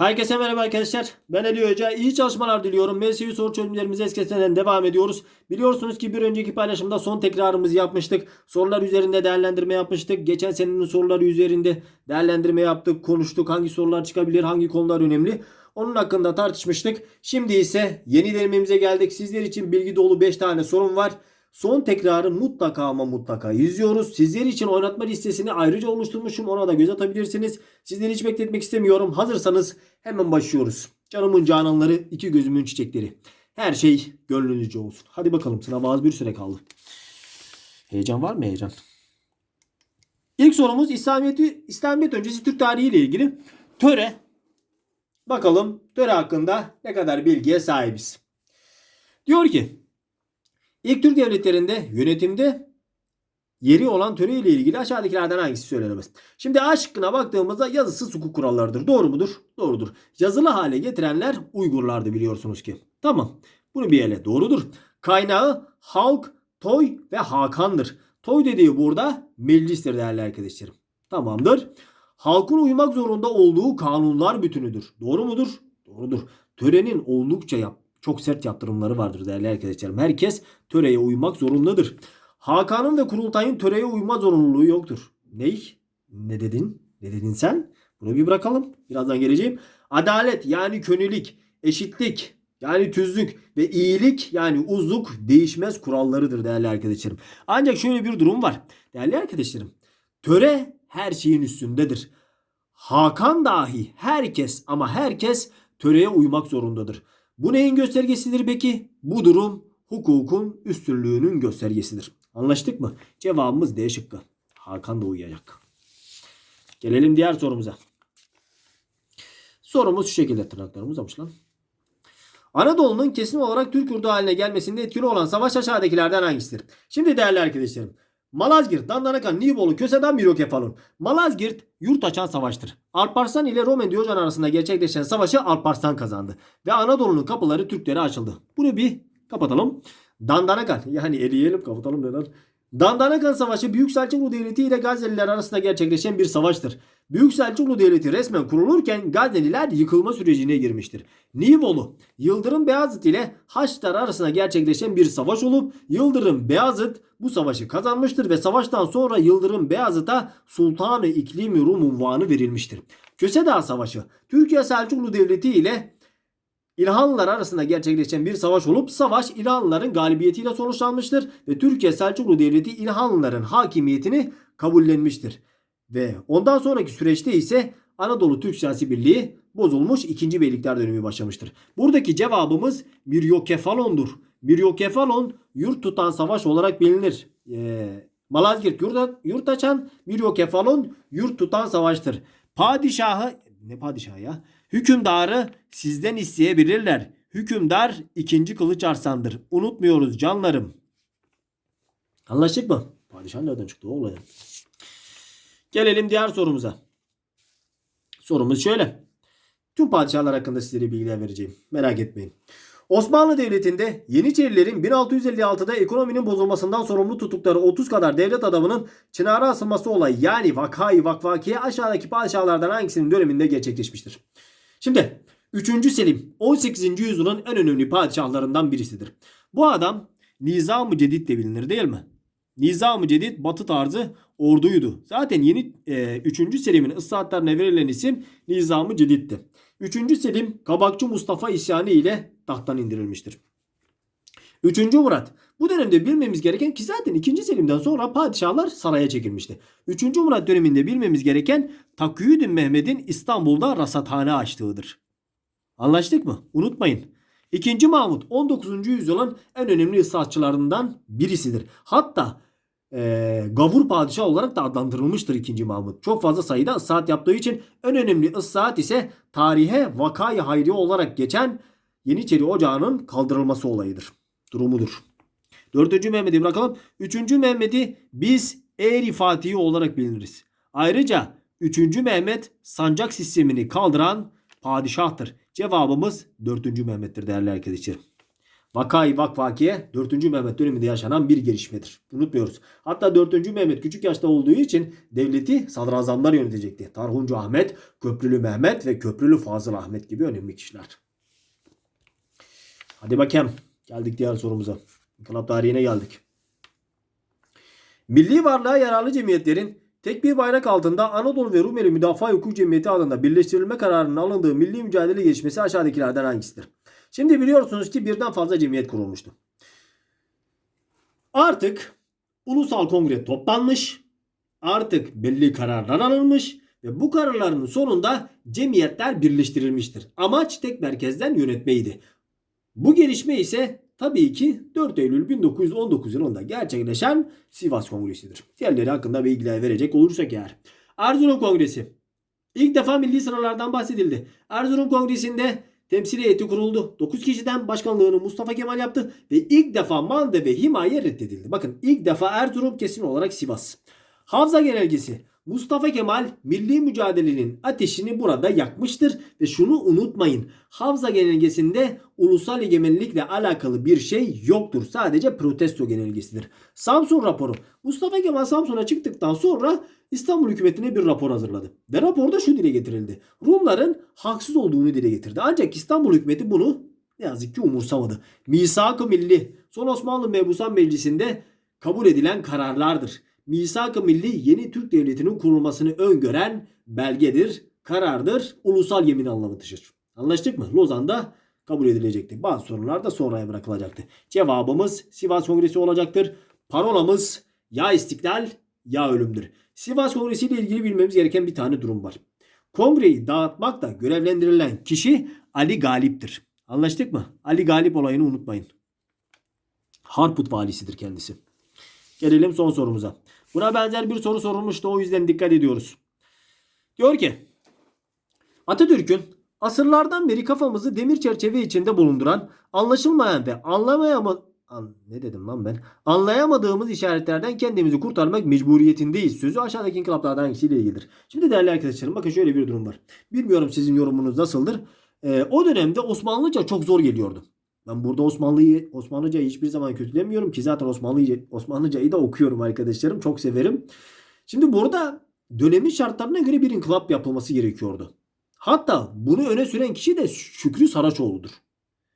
Herkese merhaba arkadaşlar. Ben Ali Hoca. İyi çalışmalar diliyorum. MSU soru çözümlerimize eskisinden devam ediyoruz. Biliyorsunuz ki bir önceki paylaşımda son tekrarımızı yapmıştık. Sorular üzerinde değerlendirme yapmıştık. Geçen senenin soruları üzerinde değerlendirme yaptık. Konuştuk. Hangi sorular çıkabilir, hangi konular önemli. Onun hakkında tartışmıştık. Şimdi ise yeni denememize geldik. Sizler için bilgi dolu 5 tane sorum var. Son tekrarı mutlaka ama mutlaka izliyoruz. Sizler için oynatma listesini ayrıca oluşturmuşum. Ona da göz atabilirsiniz. Sizleri hiç bekletmek istemiyorum. Hazırsanız hemen başlıyoruz. Canımın cananları, iki gözümün çiçekleri. Her şey gönlünüzce olsun. Hadi bakalım sınava az bir süre kaldı. Heyecan var mı heyecan? İlk sorumuz İslamiyet'i, İslamiyet öncesi Türk tarihi ile ilgili. Töre. Bakalım töre hakkında ne kadar bilgiye sahibiz. Diyor ki İlk Türk devletlerinde yönetimde yeri olan töre ile ilgili aşağıdakilerden hangisi söylenemez? Şimdi A şıkkına baktığımızda yazısız hukuk kurallarıdır. Doğru mudur? Doğrudur. Yazılı hale getirenler Uygurlardı biliyorsunuz ki. Tamam. Bunu bir ele doğrudur. Kaynağı halk, toy ve hakandır. Toy dediği burada meclistir değerli arkadaşlarım. Tamamdır. Halkın uymak zorunda olduğu kanunlar bütünüdür. Doğru mudur? Doğrudur. Törenin oldukça yap çok sert yaptırımları vardır değerli arkadaşlarım. Herkes töreye uymak zorundadır. Hakan'ın ve kurultayın töreye uyma zorunluluğu yoktur. Ney? Ne dedin? Ne dedin sen? Bunu bir bırakalım. Birazdan geleceğim. Adalet yani könilik, eşitlik yani tüzlük ve iyilik yani uzluk değişmez kurallarıdır değerli arkadaşlarım. Ancak şöyle bir durum var. Değerli arkadaşlarım. Töre her şeyin üstündedir. Hakan dahi herkes ama herkes töreye uymak zorundadır. Bu neyin göstergesidir peki? Bu durum hukukun üstünlüğünün göstergesidir. Anlaştık mı? Cevabımız D şıkkı. Hakan da uyuyacak. Gelelim diğer sorumuza. Sorumuz şu şekilde tırnaklarımız uzamış lan. Anadolu'nun kesin olarak Türk yurdu haline gelmesinde etkili olan savaş aşağıdakilerden hangisidir? Şimdi değerli arkadaşlarım. Malazgirt, Dandanakan, Nibolu, Köse'den Mirokefalon. Malazgirt yurt açan savaştır. Alparslan ile Roman Diyojen arasında gerçekleşen savaşı Alparslan kazandı. Ve Anadolu'nun kapıları Türklere açıldı. Bunu bir kapatalım. Dandanakan yani eleyelim kapatalım neler. Dandanakan Savaşı Büyük Selçuklu Devleti ile Gazeliler arasında gerçekleşen bir savaştır. Büyük Selçuklu Devleti resmen kurulurken Gazeliler yıkılma sürecine girmiştir. Nibolu, Yıldırım Beyazıt ile Haçlılar arasında gerçekleşen bir savaş olup Yıldırım Beyazıt bu savaşı kazanmıştır ve savaştan sonra Yıldırım Beyazıt'a Sultanı İklimi Rum unvanı verilmiştir. Kösedağ Savaşı Türkiye Selçuklu Devleti ile İlhanlılar arasında gerçekleşen bir savaş olup savaş İlhanlıların galibiyetiyle sonuçlanmıştır ve Türkiye Selçuklu Devleti İlhanlıların hakimiyetini kabullenmiştir. Ve ondan sonraki süreçte ise Anadolu Türk Siyasi Birliği bozulmuş 2. Beylikler dönemi başlamıştır. Buradaki cevabımız Miryokefalon'dur. Miryokefalon yurt tutan savaş olarak bilinir. Ee, Malazgirt yurt, yurt açan Miryokefalon yurt tutan savaştır. Padişahı ne padişahı ya? Hükümdarı sizden isteyebilirler. Hükümdar ikinci kılıç arsandır. Unutmuyoruz canlarım. Anlaştık mı? Padişah nereden çıktı o olay? Gelelim diğer sorumuza. Sorumuz şöyle. Tüm padişahlar hakkında sizlere bilgiler vereceğim. Merak etmeyin. Osmanlı Devleti'nde Yeniçerilerin 1656'da ekonominin bozulmasından sorumlu tuttukları 30 kadar devlet adamının Çınar'a asılması olayı yani vakayı vakvakiye aşağıdaki padişahlardan hangisinin döneminde gerçekleşmiştir? Şimdi 3. Selim 18. yüzyılın en önemli padişahlarından birisidir. Bu adam Nizam-ı Cedid de bilinir değil mi? Nizam-ı Cedid batı tarzı orduydu. Zaten yeni e, 3. Selim'in ıslahatlarına verilen isim Nizam-ı Cedid'di. 3. Selim Kabakçı Mustafa isyanı ile tahttan indirilmiştir. 3. Murat. Bu dönemde bilmemiz gereken ki zaten 2. Selim'den sonra padişahlar saraya çekilmişti. 3. Murat döneminde bilmemiz gereken Takiyüddin Mehmet'in İstanbul'da rasathane açtığıdır. Anlaştık mı? Unutmayın. 2. Mahmut 19. yüzyılın en önemli ıslahatçılarından birisidir. Hatta e, gavur padişah olarak da adlandırılmıştır 2. Mahmut. Çok fazla sayıda ıslahat yaptığı için en önemli ıslahat ise tarihe vakayı hayri olarak geçen Yeniçeri Ocağı'nın kaldırılması olayıdır. Durumudur. 4. Mehmet'i bırakalım. 3. Mehmet'i biz Eğri Fatihi olarak biliniriz. Ayrıca 3. Mehmet sancak sistemini kaldıran padişahtır. Cevabımız 4. Mehmet'tir değerli arkadaşlar. Vakayı vakvakiye 4. Mehmet döneminde yaşanan bir gelişmedir. Unutmuyoruz. Hatta 4. Mehmet küçük yaşta olduğu için devleti sadrazamlar yönetecekti. Tarhuncu Ahmet, Köprülü Mehmet ve Köprülü Fazıl Ahmet gibi önemli kişiler. Hadi bakayım. Geldik diğer sorumuza. İnkılap tarihine geldik. Milli varlığa yararlı cemiyetlerin tek bir bayrak altında Anadolu ve Rumeli Müdafaa Hukuk Cemiyeti adında birleştirilme kararının alındığı milli mücadele gelişmesi aşağıdakilerden hangisidir? Şimdi biliyorsunuz ki birden fazla cemiyet kurulmuştu. Artık ulusal kongre toplanmış, artık belli kararlar alınmış ve bu kararların sonunda cemiyetler birleştirilmiştir. Amaç tek merkezden yönetmeydi. Bu gelişme ise tabii ki 4 Eylül 1919 yılında gerçekleşen Sivas Kongresi'dir. Diğerleri hakkında bilgiler verecek olursak eğer. Erzurum Kongresi. İlk defa milli sıralardan bahsedildi. Erzurum Kongresi'nde temsil heyeti kuruldu. 9 kişiden başkanlığını Mustafa Kemal yaptı ve ilk defa manda ve himaye reddedildi. Bakın ilk defa Erzurum kesin olarak Sivas. Havza Genelgesi. Mustafa Kemal milli mücadelenin ateşini burada yakmıştır ve şunu unutmayın. Havza genelgesinde ulusal egemenlikle alakalı bir şey yoktur. Sadece protesto genelgesidir. Samsun raporu. Mustafa Kemal Samsun'a çıktıktan sonra İstanbul hükümetine bir rapor hazırladı. Ve raporda şu dile getirildi. Rumların haksız olduğunu dile getirdi. Ancak İstanbul hükümeti bunu ne yazık ki umursamadı. Misak-ı Milli son Osmanlı Mebusan Meclisi'nde kabul edilen kararlardır. Misak-ı Milli yeni Türk Devleti'nin kurulmasını öngören belgedir, karardır, ulusal yemin anlamı. Anlaştık mı? Lozan'da kabul edilecekti. Bazı sorunlar da sonraya bırakılacaktı. Cevabımız Sivas Kongresi olacaktır. Parolamız ya istiklal ya ölümdür. Sivas Kongresi ile ilgili bilmemiz gereken bir tane durum var. Kongreyi dağıtmakla görevlendirilen kişi Ali Galip'tir. Anlaştık mı? Ali Galip olayını unutmayın. Harput valisidir kendisi. Gelelim son sorumuza. Buna benzer bir soru sorulmuştu o yüzden dikkat ediyoruz. Diyor ki Atatürk'ün asırlardan beri kafamızı demir çerçeve içinde bulunduran anlaşılmayan ve anlamayama An, ne dedim lan ben? Anlayamadığımız işaretlerden kendimizi kurtarmak mecburiyetindeyiz. Sözü aşağıdaki inkılaplardan hangisiyle ilgilidir? Şimdi değerli arkadaşlarım bakın şöyle bir durum var. Bilmiyorum sizin yorumunuz nasıldır? Ee, o dönemde Osmanlıca çok zor geliyordu. Ben burada Osmanlı'yı Osmanlıcayı hiçbir zaman kötülemiyorum ki zaten Osmanlıcayı, Osmanlıcayı da okuyorum arkadaşlarım. Çok severim. Şimdi burada dönemin şartlarına göre bir inkılap yapılması gerekiyordu. Hatta bunu öne süren kişi de Şükrü Saraçoğlu'dur.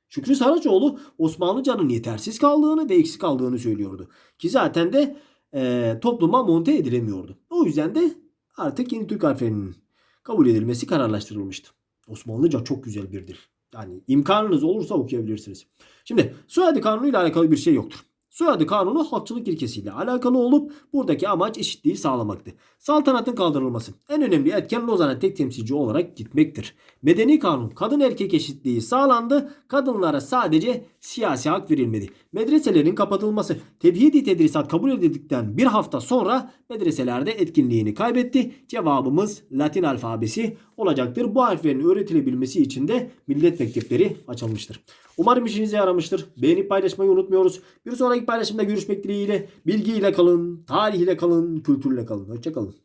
Şükrü Saraçoğlu Osmanlıcanın yetersiz kaldığını ve eksik kaldığını söylüyordu. Ki zaten de e, topluma monte edilemiyordu. O yüzden de artık yeni Türk harflerinin kabul edilmesi kararlaştırılmıştı. Osmanlıca çok güzel bir dil. Yani imkanınız olursa okuyabilirsiniz. Şimdi soyadı kanunu ile alakalı bir şey yoktur. Soyadı kanunu halkçılık ilkesiyle alakalı olup buradaki amaç eşitliği sağlamaktı. Saltanatın kaldırılması. En önemli etken Lozan'a tek temsilci olarak gitmektir. Medeni kanun kadın erkek eşitliği sağlandı. Kadınlara sadece siyasi hak verilmedi. Medreselerin kapatılması. Tevhidi tedrisat kabul edildikten bir hafta sonra medreselerde etkinliğini kaybetti. Cevabımız Latin alfabesi olacaktır. Bu harflerin öğretilebilmesi için de millet mektepleri açılmıştır. Umarım işinize yaramıştır. Beğenip paylaşmayı unutmuyoruz. Bir sonraki paylaşımda görüşmek dileğiyle. Bilgiyle kalın, tarihiyle kalın, kültürle kalın. Hoşçakalın.